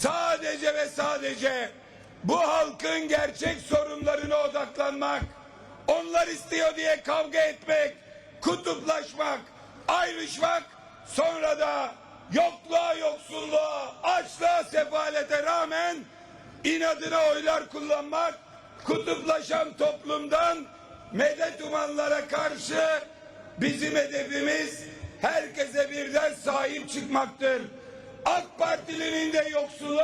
sadece ve sadece bu halkın gerçek sorunlarına odaklanmak, onlar istiyor diye kavga etmek, kutuplaşmak, ayrışmak, sonra da yokluğa, yoksulluğa, açlığa, sefalete rağmen inadına oylar kullanmak, kutuplaşan toplumdan medet umanlara karşı bizim hedefimiz herkese birden sahip çıkmaktır. AK Partilinin de yoksulu,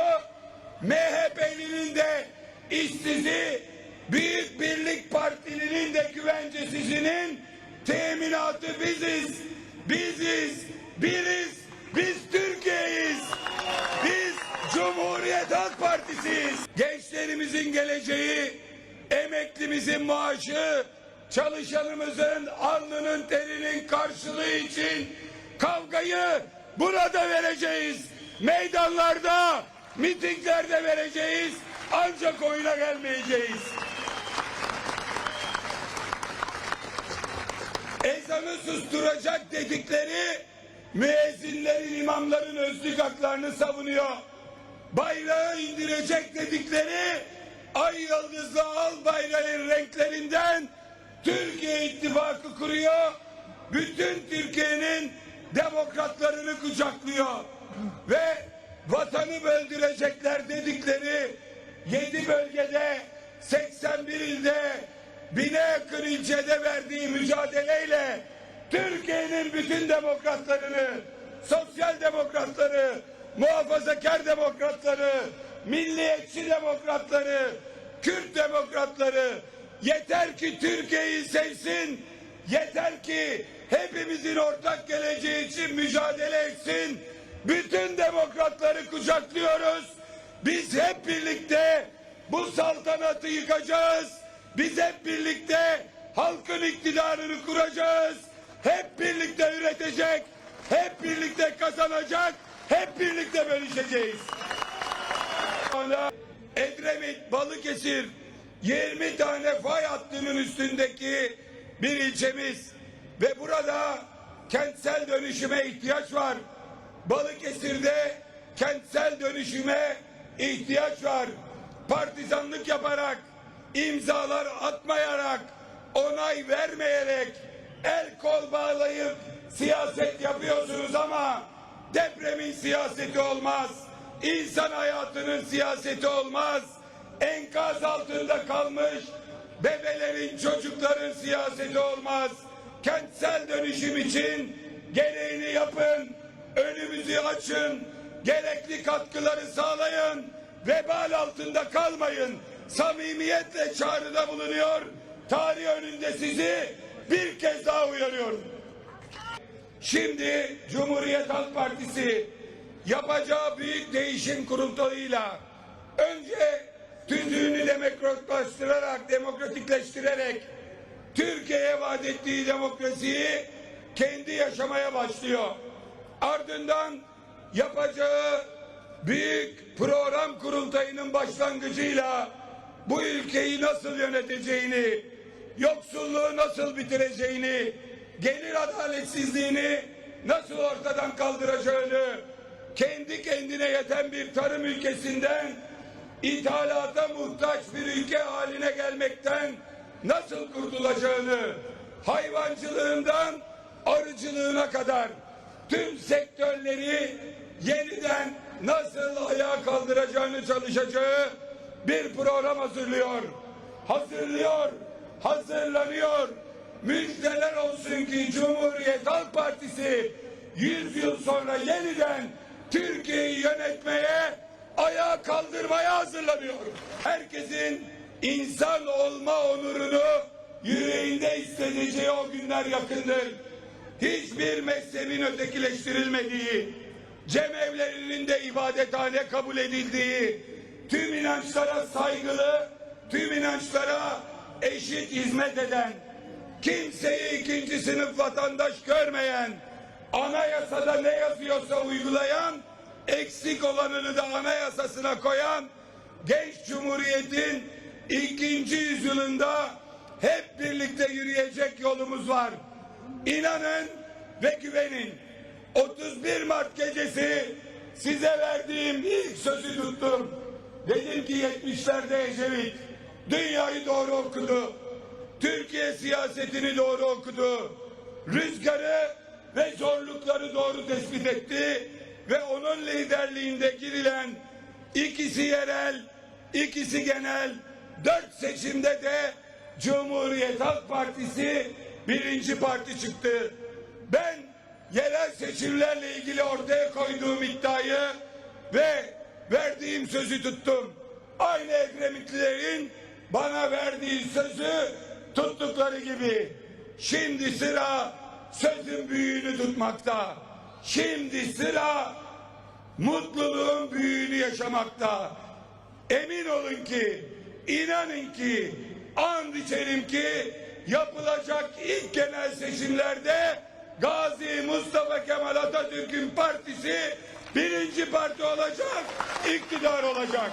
MHP'linin de işsizi, Büyük Birlik Partilinin de güvencesizinin teminatı biziz. Biziz, biriz, biz Türkiye'yiz. Biz Cumhuriyet Halk Partisi'yiz. Gençlerimizin geleceği, emeklimizin maaşı, çalışanımızın alnının terinin karşılığı için kavgayı burada vereceğiz. Meydanlarda, mitinglerde vereceğiz. Ancak oyuna gelmeyeceğiz. ezanı susturacak dedikleri müezzinlerin, imamların özlük haklarını savunuyor. Bayrağı indirecek dedikleri ay yıldızlı al bayrağın renklerinden Türkiye ittifakı kuruyor. Bütün Türkiye'nin demokratlarını kucaklıyor. Ve vatanı böldürecekler dedikleri yedi bölgede 81 ilde bine yakın ilçede verdiği mücadeleyle Türkiye'nin bütün demokratlarını, sosyal demokratları, muhafazakar demokratları, milliyetçi demokratları, Kürt demokratları yeter ki Türkiye'yi sevsin, yeter ki hepimizin ortak geleceği için mücadele etsin. Bütün demokratları kucaklıyoruz. Biz hep birlikte bu saltanatı yıkacağız. Biz hep birlikte halkın iktidarını kuracağız. Hep birlikte üretecek, hep birlikte kazanacak, hep birlikte bölüşeceğiz. Edremit, Balıkesir 20 tane fay hattının üstündeki bir ilçemiz ve burada kentsel dönüşüme ihtiyaç var. Balıkesir'de kentsel dönüşüme ihtiyaç var. Partizanlık yaparak, imzalar atmayarak, onay vermeyerek, el kol bağlayıp siyaset yapıyorsunuz ama depremin siyaseti olmaz. İnsan hayatının siyaseti olmaz. Enkaz altında kalmış bebelerin, çocukların siyaseti olmaz. Kentsel dönüşüm için gereğini yapın, önümüzü açın, gerekli katkıları sağlayın, vebal altında kalmayın. Samimiyetle çağrıda bulunuyor. Tarih önünde sizi bir kez daha uyarıyorum. Şimdi Cumhuriyet Halk Partisi yapacağı büyük değişim kurultayıyla önce tüzüğünü demokratlaştırarak, demokratikleştirerek Türkiye'ye vaat ettiği demokrasiyi kendi yaşamaya başlıyor. Ardından yapacağı büyük program kurultayının başlangıcıyla bu ülkeyi nasıl yöneteceğini, yoksulluğu nasıl bitireceğini, gelir adaletsizliğini nasıl ortadan kaldıracağını, kendi kendine yeten bir tarım ülkesinden ithalata muhtaç bir ülke haline gelmekten nasıl kurtulacağını, hayvancılığından arıcılığına kadar tüm sektörleri yeniden nasıl ayağa kaldıracağını çalışacağı bir program hazırlıyor. Hazırlıyor, hazırlanıyor. Müjdeler olsun ki Cumhuriyet Halk Partisi 100 yıl sonra yeniden Türkiye'yi yönetmeye, ayağa kaldırmaya hazırlanıyor. Herkesin insan olma onurunu yüreğinde hissedeceği o günler yakındır. Hiçbir mezhebin ötekileştirilmediği, cemevlerinin de ibadethane kabul edildiği, tüm inançlara saygılı, tüm inançlara eşit hizmet eden, kimseyi ikinci sınıf vatandaş görmeyen, anayasada ne yazıyorsa uygulayan, eksik olanını da anayasasına koyan genç cumhuriyetin ikinci yüzyılında hep birlikte yürüyecek yolumuz var. İnanın ve güvenin. 31 Mart gecesi size verdiğim ilk sözü tuttum. Dedim ki 70'lerde Ecevit dünyayı doğru okudu. Türkiye siyasetini doğru okudu. Rüzgarı ve zorlukları doğru tespit etti ve onun liderliğinde girilen ikisi yerel, ikisi genel, dört seçimde de Cumhuriyet Halk Partisi birinci parti çıktı. Ben yerel seçimlerle ilgili ortaya koyduğum iddiayı ve verdiğim sözü tuttum. Aynı Edremitlilerin bana verdiği sözü tuttukları gibi. Şimdi sıra sözün büyüğünü tutmakta. Şimdi sıra mutluluğun büyüğünü yaşamakta. Emin olun ki, inanın ki, and içerim ki yapılacak ilk genel seçimlerde Gazi Mustafa Kemal Atatürk'ün partisi birinci parti olacak, iktidar olacak.